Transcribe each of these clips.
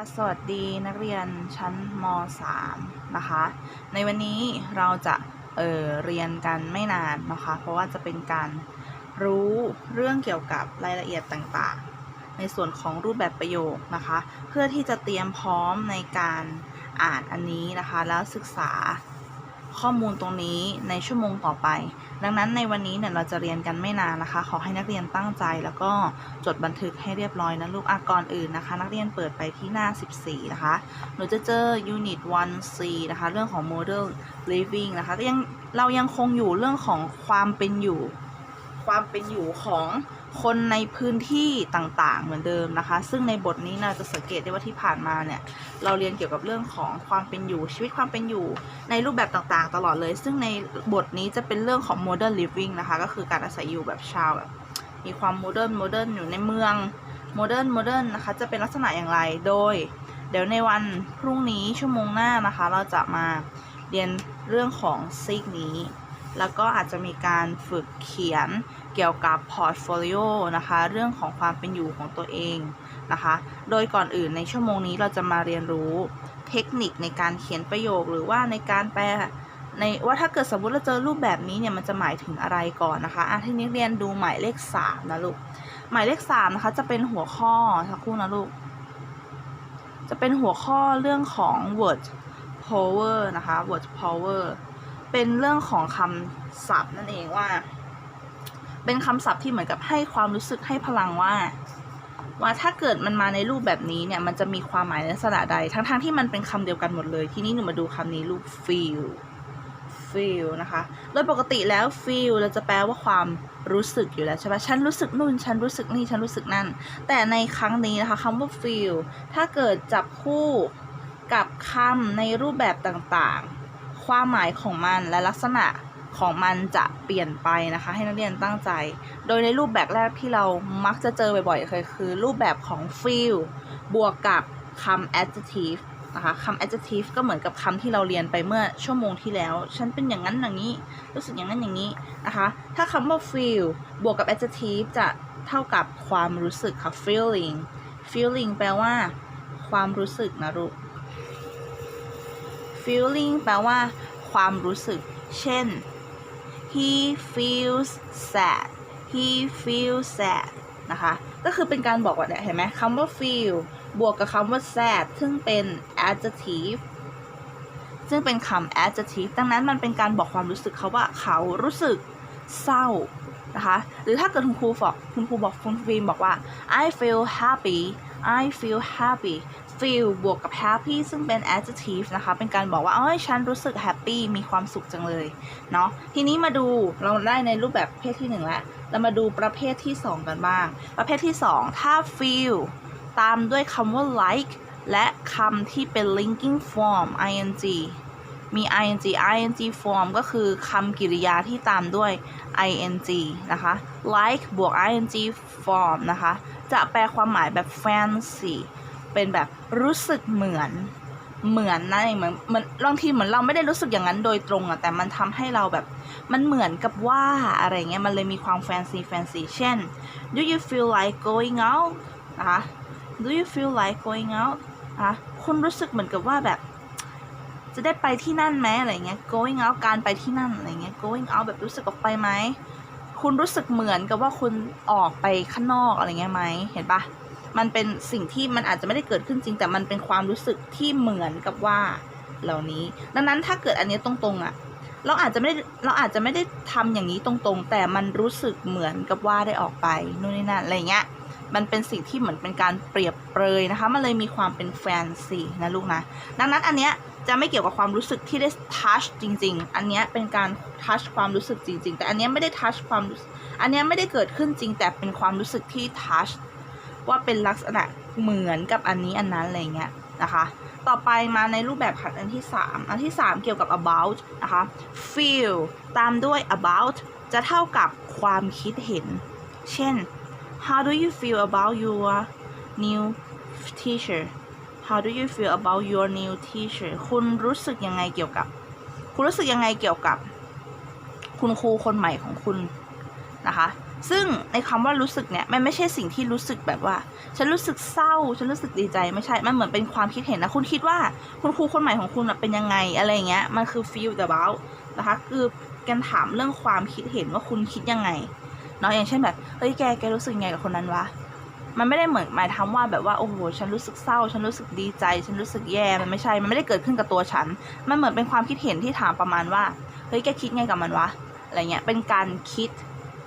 ค่ะสวัสดีนักเรียนชั้นม .3 นะคะ ในวันนี้เราจะเออเรียนกันไม่นานนะคะ เพราะว่าจะเป็นการรู้เรื่องเกี่ยวกับรายละเอียดต่างๆ ในส่วนของรูปแบบประโยคนะคะ เพื่อที่จะเตรียมพร้อมในการอ่านอันนี้นะคะ แล้วศึกษาข้อมูลตรงนี้ในชั่วโมงต่อไป ดังนั้นในวันนี้เนี่ยเราจะเรียนกันไม่นานนะคะ ขอให้นักเรียนตั้งใจแล้วก็จดบันทึกให้เรียบร้อยนะลูกอะก่อนอื่นนะคะ นักเรียนเปิดไปที่หน้า 14 นะคะ หนูจะเจอ Unit 1C นะคะ เรื่องของ Model Living นะคะก็ยังเรายังคงอยู่เรื่องของความเป็นอยู่ ความเป็นอยู่ของ คนในพื้นที่ต่างๆ เหมือนเดิมนะคะ ซึ่งในบทนี้เราจะสังเกตได้ว่าที่ผ่านมาเนี่ยเราเรียนเกี่ยวกับเรื่องของความเป็นอยู่ชีวิตความเป็นอยู่ในรูปแบบต่างๆ ตลอดเลย ซึ่งในบทนี้จะเป็นเรื่องของ modern living นะคะ ก็คือการอาศัยอยู่แบบชาวแบบมีความ modern modern อยู่ในเมือง modern modern นะคะจะเป็นลักษณะอย่างไรโดย เดี๋ยวในวันพรุ่งนี้ชั่วโมงหน้านะคะ เราจะมาเรียนเรื่องของซีกนี้ แล้วก็อาจจะมีการฝึกเขียนเกี่ยวกับพอร์ตโฟลิโอนะคะ เรื่องของความเป็นอยู่ของตัวเองนะคะ โดยก่อนอื่นในชั่วโมงนี้เราจะมาเรียนรู้เทคนิคในการเขียนประโยคหรือว่าในการแปลในว่าถ้าเกิดสมมติเราเจอรูปแบบนี้เนี่ยมันจะหมายถึงอะไรก่อนนะคะอะที่นี้เรียนดูหมายเลขสามนะลูก หมายเลขสามนะคะจะเป็นหัวข้อสักครู่นะลูก จะเป็นหัวข้อเรื่องของ word power นะคะ word power เป็นเรื่องของคำศัพท์นั่นเองว่า เป็นคำศัพท์ที่เหมือนกับให้ความรู้สึกให้พลังว่า ว่าถ้าเกิดมันมาในรูปแบบนี้เนี่ยมันจะมีความหมายในลักษณะใด ทั้งๆทที่มันเป็นคำเดียวกันหมดเลย ทีนี้หนูมาดูคำนี้รูป feel feel นะคะ โดยปกติแล้ว feel เราจะแปลว่าความรู้สึกอยู่แล้วใช่ปะฉันรู้สึกนู่น ฉันรู้สึกนี่ ฉันรู้สึกนั่น แต่ในครั้งนี้นะคะคำว่า feel ถ้าเกิดจับคู่กับคำในรูปแบบต่างๆ ความหมายของมันและลักษณะของมันจะเปลี่ยนไปนะคะ ให้นักเรียนตั้งใจ โดยในรูปแบบแรกที่เรามักจะเจอบ่อยๆเคยคือ รูปแบบของ feel บวกกับคำ adjective นะคะคำ adjective ก็เหมือนกับคำที่เราเรียนไปเมื่อชั่วโมงที่แล้ว ฉันเป็นอย่างนั้นอย่างนี้ รู้สึกอย่างนั้นอย่างนี้นะคะ ถ้าคำว่า feel บวกกับ adjective จะเท่ากับความรู้สึกค่ะ feeling feeling แปลว่า ความรู้สึกนะลูก feeling แปลว่า ความรู้สึก เช่น he feels sad he feels sad นะคะ ก็คือเป็นการบอกว่าเนี่ยเห็นไหมคำว่า feel บวกกับคำว่า sad ซึ่งเป็น adjective ซึ่งเป็นคำ adjective ดังนั้นมันเป็นการบอกความรู้สึกเขาว่าเขารู้สึกเศร้านะคะ หรือถ้าเกิดคุณครูบอกคุณครูบอกคุณฟิล์มบอกว่า I feel happy I feel happy feel บวกกับ happy ซึ่งเป็น adjective นะคะ เป็นการบอกว่า เอ้ย ฉันรู้สึก happy มีความสุขจังเลย เนาะ ทีนี้มาดู เราได้ในรูปแบบประเภทที่หนึ่งแล้วเรามาดูประเภทที่สองกันบ้าง ประเภทที่สองถ้า feel ตามด้วยคำว่า like และคำที่เป็น linking form ing มี ing ing form ก็คือคำกริยาที่ตามด้วย ing นะคะ like บวก ing form นะคะ จะแปลความหมายแบบ fancy เป็นแบบรู้สึกเหมือนเหมือนนั่นเองเหมือนเหมือนบางทีเหมือนเราไม่ได้รู้สึกอย่างนั้นโดยตรงอะแต่มันทำให้เราแบบมันเหมือนกับว่าอะไรเงี้ยมันเลยมีความ fancy fancy เช่น do you feel like going out นะคะ do you feel like going out นะคะคุณรู้สึกเหมือนกับว่าแบบ จะได้ไปที่นั่นไหมอะไรเงี้ย going out การไปที่นั่นอะไรเงี้ย going out แบบรู้สึกออกไปไหมคุณรู้สึกเหมือนกับว่าคุณออกไปข้างนอกอะไรเงี้ยไหมเห็นปะ มันเป็นสิ่งที่มันอาจจะไม่ได้เกิดขึ้นจริง แต่มันเป็นความรู้สึกที่เหมือนกับว่าเหล่านี้ ดังนั้นถ้าเกิดอันนี้ตรงๆอะ่ะ เราอาจจะไม่ได้เราอาจจะไม่ได้ทำอย่างนี้ตรงๆ แต่มันรู้สึกเหมือนกับว่าได้ออกไปนู่นนี่นั่นอะไรเงี้ยมันเป็นสิ่งที่เหมือนเป็นการเปรียบเปรยนะคะ มันเลยมีความเป็นแฟนซีนะลูกนะ ดังนั้นอันเนี้ยจะไม่เกี่ยวกับความรู้สึกที่ได้ทัชจริง ๆ อันเนี้ยเป็นการทัชความรู้สึกจริง ๆ แต่อันเนี้ยไม่ได้ทัชความรู้สึกอันเนี้ยไม่ได้เกิดขึ้นจริง แต่เป็นความรู้สึกที่ทัช ว่าเป็นลักษณะเหมือนกับอันนี้อันนั้นอะไรเงี้ยนะคะ ต่อไปมาในรูปแบบอันที่ 3 อันที่ 3 เกี่ยวกับ about นะคะ feel ตามด้วย about จะเท่ากับความคิดเห็น เช่น How do you feel about your new teacher How do you feel about your new teacher คุณรู้สึกยังไงเกี่ยวกับ คุณรู้สึกยังไงเกี่ยวกับ คุณครูคนใหม่ของคุณนะคะ ซึ่งในคำว่ารู้สึกเนี่ยมันไม่ใช่สิ่งที่รู้สึกแบบว่า ฉันรู้สึกเศร้า ฉันรู้สึกดีใจไม่ใช่ มันเหมือนเป็นความคิดเห็นนะคุณคิดว่าคุณครูคนใหม่ของคุณน่ะเป็นยังไงอะไรเงี้ยมันคือ feel about นะคะคือการถามเรื่องความคิดเห็นว่าคุณคิดยังไงเนาะอย่างเช่นแบบเฮ้ยแกแกรู้สึกยังไงกับคนนั้นวะมันไม่ได้เหมือนหมายทำว่าแบบว่าโอ้โหฉันรู้สึกเศร้า ฉันรู้สึกดีใจ ฉันรู้สึกแย่มันไม่ใช่ มันไม่ได้เกิดขึ้นกับตัวฉัน มันเหมือนเป็นความคิดเห็นที่ถามประมาณว่าเฮ้ยแกคิดไงกับมันวะอะไรเงี้ยเป็นการคิด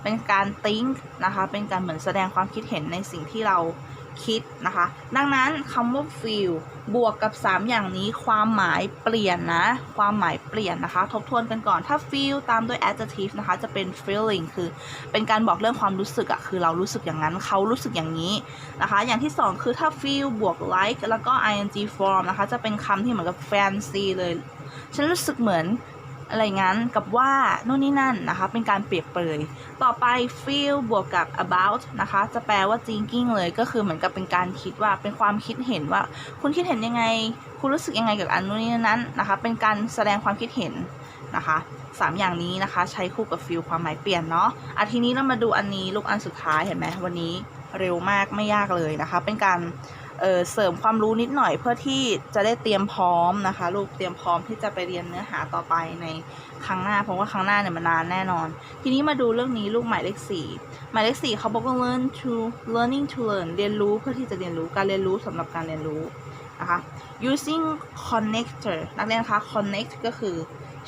เป็นการ think นะคะ เป็นการเหมือนแสดงความคิดเห็นในสิ่งที่เราคิดนะคะ ดังนั้นคำว่า feel บวกกับ 3 อย่างนี้ความหมายเปลี่ยนนะ ความหมายเปลี่ยนนะคะ ทบทวนกันก่อนถ้า feel ตามด้วย adjective นะคะ จะเป็น feeling คือเป็นการบอกเรื่องความรู้สึกอะคือเรารู้สึกอย่างนั้นเขารู้สึกอย่างนี้นะคะ อย่างที่ 2 คือถ้า feel บวก like แล้วก็ ing form นะคะ จะเป็นคำที่เหมือนกับ fancy เลย ฉันรู้สึกเหมือน อะไรงั้นกับว่านู่นนี่นั่นนะคะเป็นการเปรียบเปรยต่อไป feel บวกกับ about นะคะ จะแปลว่า thinking เลยก็คือเหมือนกับเป็นการคิดว่าเป็นความคิดเห็นว่า คุณคิดเห็นยังไง คุณรู้สึกยังไงกับอันนู้นนี่นั้นนะคะ เป็นการแสดงความคิดเห็นนะคะสามอย่างนี้นะคะ ใช้คู่กับ feel ความหมายเปลี่ยนเนาะอาทีนี้เรามาดูอันนี้ลูกอันสุดท้ายเห็นไหมวันนี้เร็วมากไม่ยากเลยนะคะ เป็นการ เเสริมความรู้นิดหน่อยเพื่อที่จะได้เตรียมพร้อมนะคะลูกเตรียมพร้อมที่จะไปเรียนเนื้อหาต่อไปในครั้งหน้าเพราะว่าครั้งหน้าเนี่ยมันนานแน่นอน ทีนี้มาดูเรื่องนี้ลูกหมายเลขสี่หมายเลขสี่เขาบอกว่า learn to learning to learn เรียนรู้เพื่อที่จะเรียนรู้การเรียนรู้สำหรับการเรียนรู้นะคะ using connector นักเรียนคะ connect ก็คือ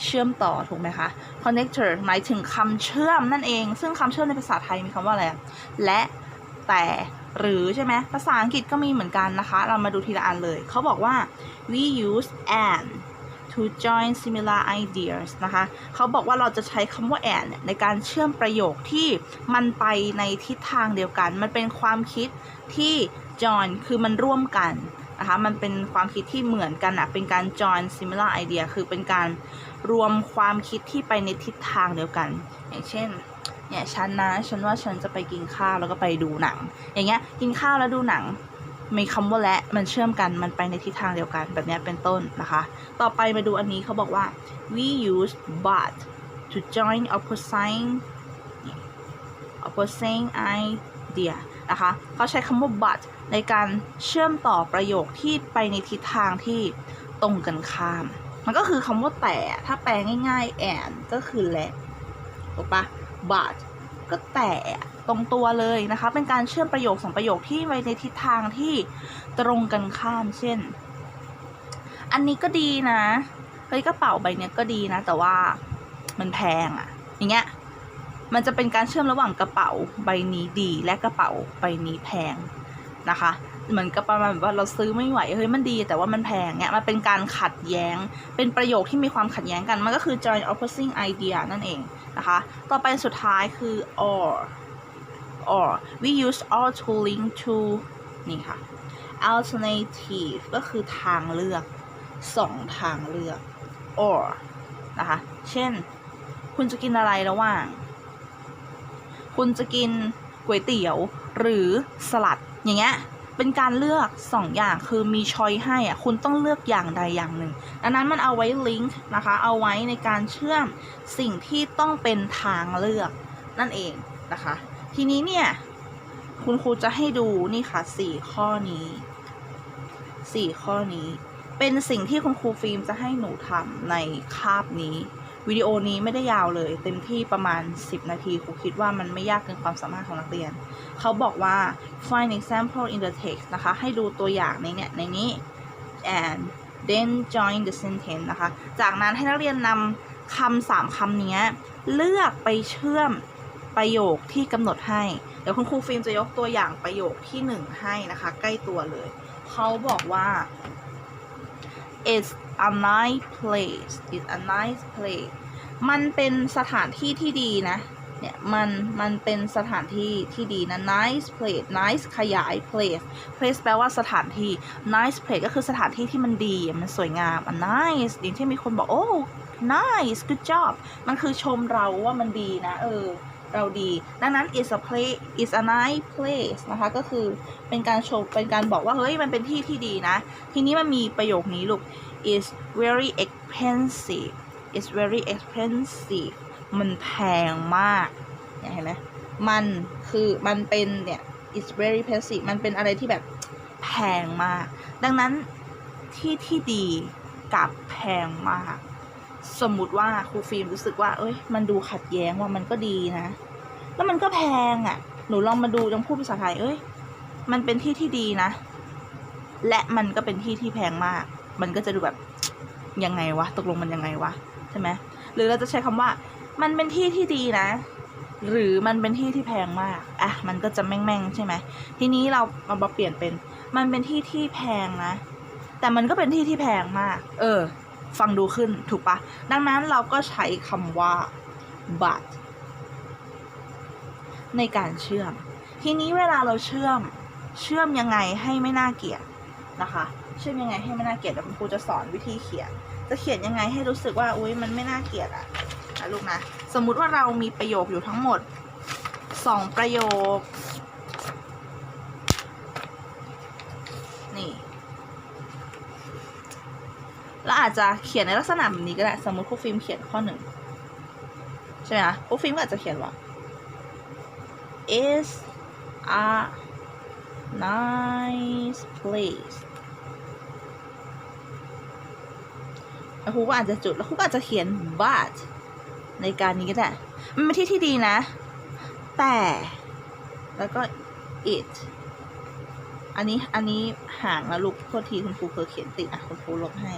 เชื่อมต่อถูกไหมคะ connector หมายถึงคำเชื่อมนั่นเอง ซึ่งคำเชื่อมในภาษาไทยมีคำว่าอะไร และแต่ หรือใช่ไหมภาษาอังกฤษก็มีเหมือนกันนะคะ เรามาดูทีละอันเลย เขาบอกว่า we use and to join similar ideas นะคะ เขาบอกว่าเราจะใช้คำว่า and เนี่ยในการเชื่อมประโยคที่มันไปในทิศทางเดียวกัน มันเป็นความคิดที่ join คือมันร่วมกันนะคะ มันเป็นความคิดที่เหมือนกันอะเป็นการ join similar idea คือเป็นการรวมความคิดที่ไปในทิศทางเดียวกัน อย่างเช่น เนี่ยฉันนะฉันว่าฉันจะไปกินข้าวแล้วก็ไปดูหนัง อย่างเงี้ยกินข้าวแล้วดูหนังมีคำว่าและมันเชื่อมกันมันไปในทิศทางเดียวกันแบบเนี้ยเป็นต้นนะคะ ต่อไปมาดูอันนี้เขาบอกว่า we use but to join opposing opposing idea นะคะเขาใช้คำว่า but ในการเชื่อมต่อประโยคที่ไปในทิศทางที่ตรงกันข้าม มันก็คือคำว่าแต่ถ้าแปลง่ายๆ and ก็คือและถูกปะ but ก็แต่ตรงตัวเลยนะคะ เป็นการเชื่อมประโยคสองประโยคที่ไปในทิศทางที่ตรงกันข้าม เช่น อันนี้ก็ดีนะเฮ้ยกระเป๋าใบเนี้ยก็ดีนะ แต่ว่ามันแพงอะอย่างเงี้ยมันจะเป็นการเชื่อมระหว่างกระเป๋าใบนี้ดี และกระเป๋าใบนี้แพง นะคะ เหมือนกับประมาณแบบว่าเราซื้อไม่ไหวเฮ้ยมันดี แต่ว่ามันแพงเนี่ยมันเป็นการขัดแย้ง เป็นประโยคที่มีความขัดแย้งกันมันก็คือ join opposing idea นั่นเองนะคะ ต่อไปสุดท้ายคือ or or we use or to link to นี่ค่ะ alternative ก็คือทางเลือกสองทางเลือก or นะคะ เช่น คุณจะกินอะไรระหว่าง คุณจะกินก๋วยเตี๋ยวหรือสลัด อย่างเงี้ยเป็นการเลือกสองอย่างคือมีช้อยให้อะคุณต้องเลือกอย่างใดอย่างหนึ่งดังนั้นมันเอาไว้ลิงก์นะคะ เอาไว้ในการเชื่อมสิ่งที่ต้องเป็นทางเลือกนั่นเองนะคะ ทีนี้เนี่ยคุณครูจะให้ดูนี่ค่ะสี่ข้อนี้สี่ข้อนี้ เป็นสิ่งที่คุณครูฟิล์มจะให้หนูทำในคาบนี้ วิดีโอนี้ไม่ได้ยาวเลย เต็มที่ประมาณ 10 นาทีครูคิดว่ามันไม่ยากเกินความสามารถของนักเรียน เขาบอกว่า find example in the text นะคะ ให้ดูตัวอย่างในเนี่ยในนี้ and then join the sentence นะคะ จากนั้นให้นักเรียนนำคำสามคำนี้เลือกไปเชื่อมประโยคที่กำหนดให้ เดี๋ยวคุณครูฟิล์มจะยกตัวอย่างประโยคที่หนึ่งให้นะคะ ใกล้ตัวเลย เขาบอกว่า it's a nice place it's a nice place มันเป็นสถานที่ที่ดีนะ เนี่ย มัน มันเป็นสถานที่ที่ดีนะ nice place nice ขยาย place place แปลว่าสถานที่ nice place ก็คือสถานที่ที่มันดี มันสวยงาม a nice อย่างที่มีคนบอก โอ้ nice good job มันคือชมเราว่ามันดีนะ เออ เราดี ดังนั้น is a place is a nice place นะคะก็คือเป็นการชมเป็นการบอกว่าเฮ้ยมันเป็นที่ที่ดีนะ ทีนี้มันมีประโยคนี้ลูก is very expensive is very expensive มันแพงมากเนี่ยเห็นไหมมันคือมันเป็นเนี่ย is very passive มันเป็นอะไรที่แบบแพงมาก ดังนั้นที่ที่ดีกับแพงมาก สมมุติว่าครูฟิล์มรู้สึกว่า เอ้ย มันดูขัดแย้งว่ามันก็ดีนะ แล้วมันก็แพงอะ่ะ หนูลองมาดูลองพูดภาษาไทย เอ้ย มันเป็นที่ที่ดีนะ และมันก็เป็นที่ที่แพงมาก มันก็จะดูแบบยังไงวะ ตกลงมันยังไงวะใช่ไหมหรือเราจะใช้คำว่า มันเป็นที่ที่ดีนะ หรือมันเป็นที่ที่แพงมาก อะ มันก็จะแม่งๆใช่ไหม ทีนี้เราเอามาเปลี่ยนเป็น มันเป็นที่ที่แพงนะ แต่มันก็เป็นที่ที่แพงมาก เออ ฟังดูขึ้นถูกปะดังนั้นเราก็ใช้คำว่า but ในการเชื่อม ทีนี้เวลาเราเชื่อม เชื่อมยังไงให้ไม่น่าเกลียดนะคะ เชื่อมยังไงให้ไม่น่าเกลียดเดี๋ยวคุณครูจะสอนวิธีเขียน จะเขียนยังไงให้รู้สึกว่าอุ้ยมันไม่น่าเกลียดอะนะลูกนะ สมมุติว่าเรามีประโยคอยู่ทั้งหมดสองประโยค นี่ แล้วอาจจะเขียนในลักษณะแบบนี้ก็ได้ สมมติครูฟิล์มเขียนข้อหนึ่งใช่ไหมคะครูฟิล์มก็อาจจะเขียนว่า is a nice place แล้วครูก็อาจจะจุดแล้วครูก็อาจจะเขียน but ในการนี้ก็ได้ มันเป็นที่ที่ดีนะ แต่ แล้วก็ it อันนี้ อันนี้ห่างแล้วลูกโทษทีคุณครูเคยเขียนติดอะคุณครูลบให้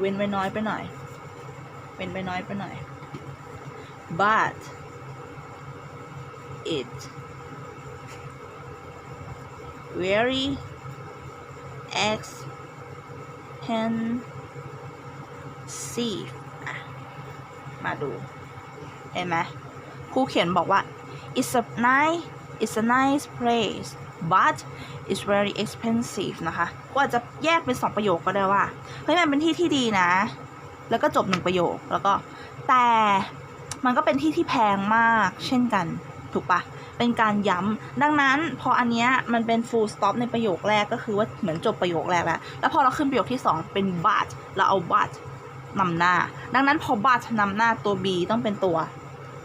เว้นไว้น้อยไปหน่อย เว้นไว้น้อยไปหน่อย but it very expensive มาดู เห็นไหมครูเขียนบอกว่า it's a nice it's a nice place but it's very expensive นะคะก็อาจจะแยกเป็นสองประโยคก็ได้ว่าเฮ้ยมันเป็นที่ที่ดีนะ แล้วก็จบหนึ่งประโยคแล้วก็แต่มันก็เป็นที่ที่แพงมากเช่นกันถูกปะเป็นการย้ำดังนั้นพออันเนี้ยมันเป็น full stop ในประโยคแรกก็คือว่าเหมือนจบประโยคแรกแล้ว แล้วพอเราขึ้นประโยคที่ 2 เป็น but เราเอา but นำหน้า ดังนั้นพอ but นำหน้าตัว b ต้องเป็นตัว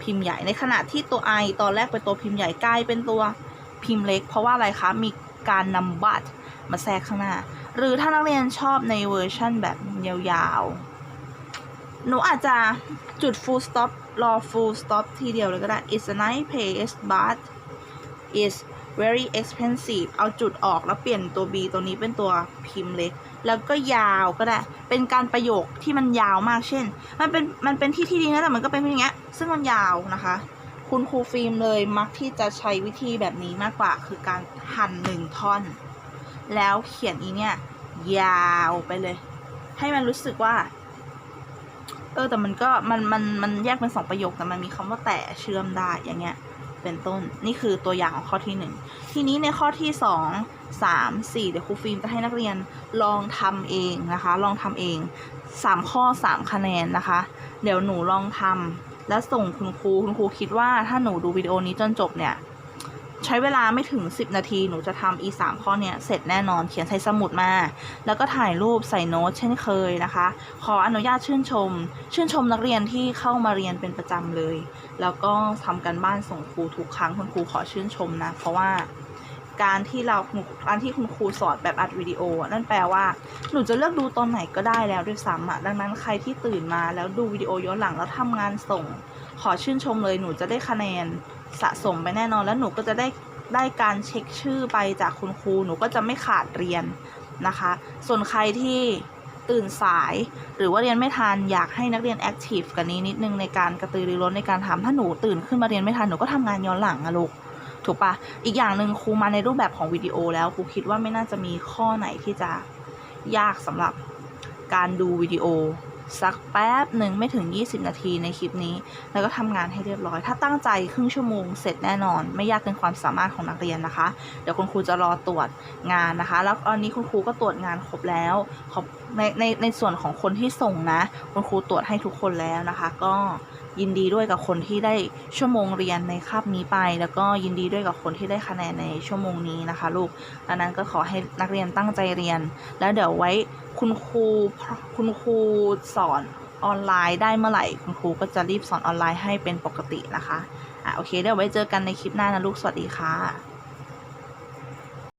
พิมพ์ใหญ่ในขณะที่ตัว i ตอนแรกเป็นตัวพิมพ์ใหญ่กลายเป็นตัว พิมพ์เล็ก เพราะว่าอะไรคะ มีการนำ but มาแทรกข้างหน้า หรือถ้านักเรียนชอบในเวอร์ชั่นแบบยาวๆ หนูอาจจะจุด full stop รอ full stop ทีเดียวเลยก็ได้ it's a nice place but is very expensive เอาจุดออกแล้วเปลี่ยนตัว b ตัวนี้เป็นตัวพิมพ์เล็ก แล้วก็ยาวก็ได้ เป็นการประโยคที่มันยาวมากเช่น มันเป็นมันเป็นที่ที่ดีนะแต่มันก็เป็นอย่างเงี้ยซึ่งมันยาวนะคะ คุณครูฟิล์มเลยมักที่จะใช้วิธีแบบนี้มากกว่า คือการหั่นหนึ่งท่อน แล้วเขียนอีเนี่ย ยาวไปเลย ให้มันรู้สึกว่า เออแต่มันก็มันมันมันแยกเป็นสองประโยคแต่มันมีคำว่าแต่เชื่อมได้อย่างเงี้ย เป็นต้นนี่คือตัวอย่างของข้อที่หนึ่งทีนี้ในข้อที่สองสามสี่เดี๋ยวครูฟิล์มจะให้นักเรียนลองทำเองนะคะ ลองทำเองสามข้อสามคะแนนนะคะ เดี๋ยวหนูลองทำ แล้วส่งคุณครูคุณครูคิดว่าถ้าหนูดูวิดีโอนี้จนจบเนี่ย ใช้เวลาไม่ถึง 10 นาทีหนูจะทำอีสามข้อเนี่ยเสร็จแน่นอนเขียนใส่สมุดมา แล้วก็ถ่ายรูปใส่โน้ตเช่นเคยนะคะ ขออนุญาตชื่นชม ชื่นชมนักเรียนที่เข้ามาเรียนเป็นประจำเลย แล้วก็ทำกันบ้านส่งครูทุกครั้งคุณครูขอชื่นชมนะ เพราะว่า การที่เราการที่คุณครูสอนแบบอัดวิดีโอ นั่นแปลว่า หนูจะเลือกดูตอนไหนก็ได้แล้วด้วยซ้ำอะดังนั้นใครที่ตื่นมาแล้วดูวิดีโอย้อนหลังแล้วทำงานส่ง ขอชื่นชมเลยหนูจะได้คะแนนสะสมไปแน่นอน แล้วหนูก็จะได้ได้การเช็คชื่อไปจากคุณครูหนูก็จะไม่ขาดเรียนนะคะ ส่วนใครที่ตื่นสายหรือว่าเรียนไม่ทันอยากให้นักเรียนแอคทีฟกันนี้นิดนึงในการกระตือรือร้นในการทำถ้าหนูตื่นขึ้นมาเรียนไม่ทันหนูก็ทำงานย้อนหลังอะลูก ถูกปะอีกอย่างหนึ่งครูมาในรูปแบบของวิดีโอแล้วครูคิดว่าไม่น่าจะมีข้อไหนที่จะยากสำหรับการดูวิดีโอ สักแป๊บหนึ่งไม่ถึง 20 นาทีในคลิปนี้ แล้วก็ทำงานให้เรียบร้อย ถ้าตั้งใจครึ่งชั่วโมงเสร็จแน่นอน ไม่ยากเกินความสามารถของนักเรียนนะคะ เดี๋ยวคุณครูจะรอตรวจงานนะคะ แล้วตอนนี้คุณครูก็ตรวจงานครบแล้วในในในส่วนของคนที่ส่งนะ คุณครูตรวจให้ทุกคนแล้วนะคะ ก็ยินดีด้วยกับคนที่ได้ชั่วโมงเรียนในคาบนี้ไป แล้วก็ยินดีด้วยกับคนที่ได้คะแนนในชั่วโมงนี้นะคะ ลูกดังนั้นก็ขอให้นักเรียนตั้งใจเรียน แล้วเดี๋ยวไว้ คุณครูคุณครูสอนออนไลน์ได้เมื่อไหร่ คุณครูก็จะรีบสอนออนไลน์ให้เป็นปกตินะคะอะโอเคเดี๋ยวไว้เจอกันในคลิปหน้านะลูกสวัสดีค่ะ